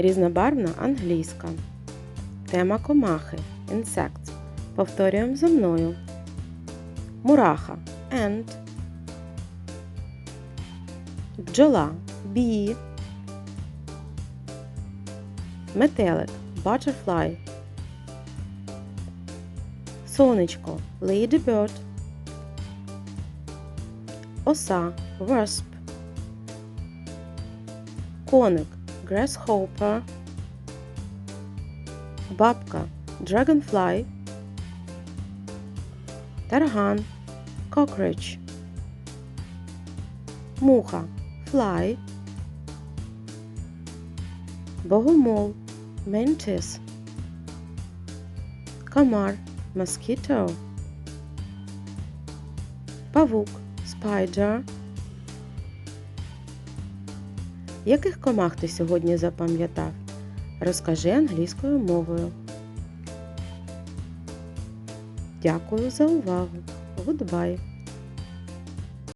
Різнобарвна англійська. Тема комахи Insects. Повторюємо за мною. Мураха Ant. Бджола Bee. Метелик Butterfly. Сонечко Ladybird. Оса Wasp. Коник Grasshopper. Бабка Dragonfly. Тарган Cockroach. Муха Fly. Богомол Mantis. Комар Mosquito. Павук Spider. Яких комах ти сьогодні запам'ятав? Розкажи англійською мовою. Дякую за увагу. Goodbye.